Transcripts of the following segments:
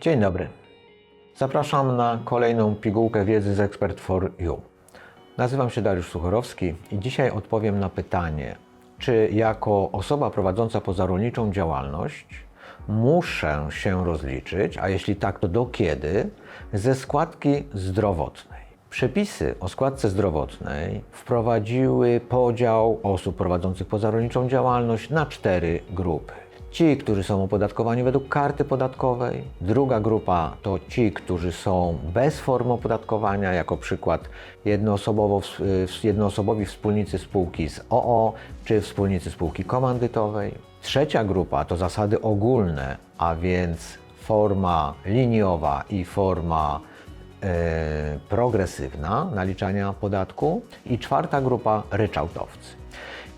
Dzień dobry. Zapraszam na kolejną pigułkę wiedzy z Expert for You. Nazywam się Dariusz Suchorowski i dzisiaj odpowiem na pytanie, czy jako osoba prowadząca pozarolniczą działalność muszę się rozliczyć, a jeśli tak, to do kiedy, ze składki zdrowotnej. Przepisy o składce zdrowotnej wprowadziły podział osób prowadzących pozarolniczą działalność na cztery grupy. Ci, którzy są opodatkowani według karty podatkowej. Druga grupa to ci, którzy są bez formy opodatkowania, jako przykład jednoosobowo, jednoosobowi wspólnicy spółki z OO czy wspólnicy spółki komandytowej. Trzecia grupa to zasady ogólne, a więc forma liniowa i forma e, progresywna naliczania podatku. I czwarta grupa ryczałtowcy.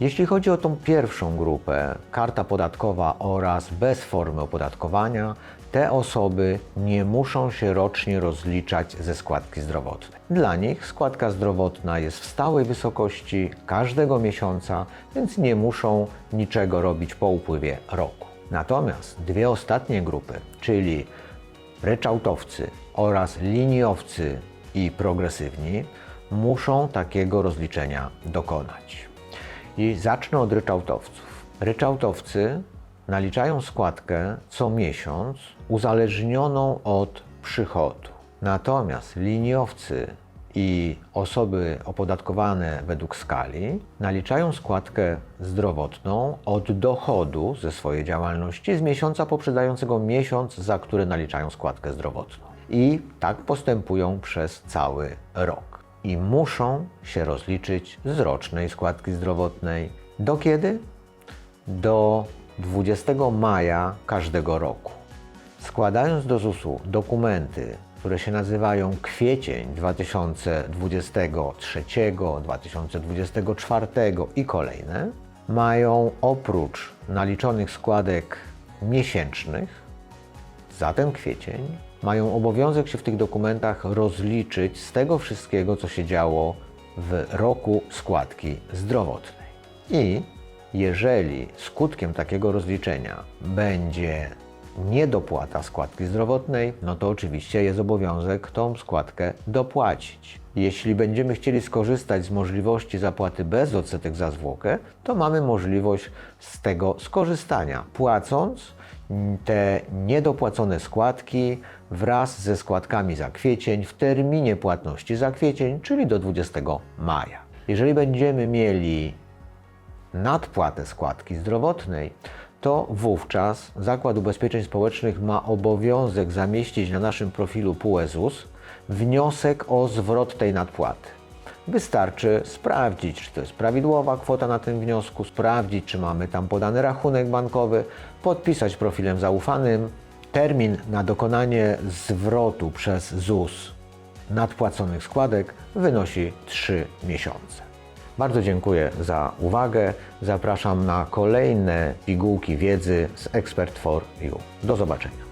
Jeśli chodzi o tą pierwszą grupę, karta podatkowa oraz bez formy opodatkowania, te osoby nie muszą się rocznie rozliczać ze składki zdrowotnej. Dla nich składka zdrowotna jest w stałej wysokości każdego miesiąca, więc nie muszą niczego robić po upływie roku. Natomiast dwie ostatnie grupy, czyli ryczałtowcy oraz liniowcy i progresywni, muszą takiego rozliczenia dokonać. I zacznę od ryczałtowców. Ryczałtowcy naliczają składkę co miesiąc uzależnioną od przychodu. Natomiast liniowcy i osoby opodatkowane według skali naliczają składkę zdrowotną od dochodu ze swojej działalności z miesiąca poprzedzającego miesiąc, za który naliczają składkę zdrowotną. I tak postępują przez cały rok i muszą się rozliczyć z rocznej składki zdrowotnej. Do kiedy? Do 20 maja każdego roku. Składając do ZUS-u dokumenty, które się nazywają kwiecień 2023, 2024 i kolejne, mają oprócz naliczonych składek miesięcznych za ten kwiecień mają obowiązek się w tych dokumentach rozliczyć z tego wszystkiego, co się działo w roku składki zdrowotnej. I jeżeli skutkiem takiego rozliczenia będzie niedopłata składki zdrowotnej, no to oczywiście jest obowiązek tą składkę dopłacić. Jeśli będziemy chcieli skorzystać z możliwości zapłaty bez odsetek za zwłokę, to mamy możliwość z tego skorzystania, płacąc te niedopłacone składki wraz ze składkami za kwiecień w terminie płatności za kwiecień, czyli do 20 maja. Jeżeli będziemy mieli nadpłatę składki zdrowotnej, to wówczas Zakład Ubezpieczeń Społecznych ma obowiązek zamieścić na naszym profilu PUE-ZUS wniosek o zwrot tej nadpłaty. Wystarczy sprawdzić, czy to jest prawidłowa kwota na tym wniosku, sprawdzić, czy mamy tam podany rachunek bankowy, podpisać profilem zaufanym. Termin na dokonanie zwrotu przez ZUS nadpłaconych składek wynosi 3 miesiące. Bardzo dziękuję za uwagę. Zapraszam na kolejne pigułki wiedzy z Expert for You. Do zobaczenia.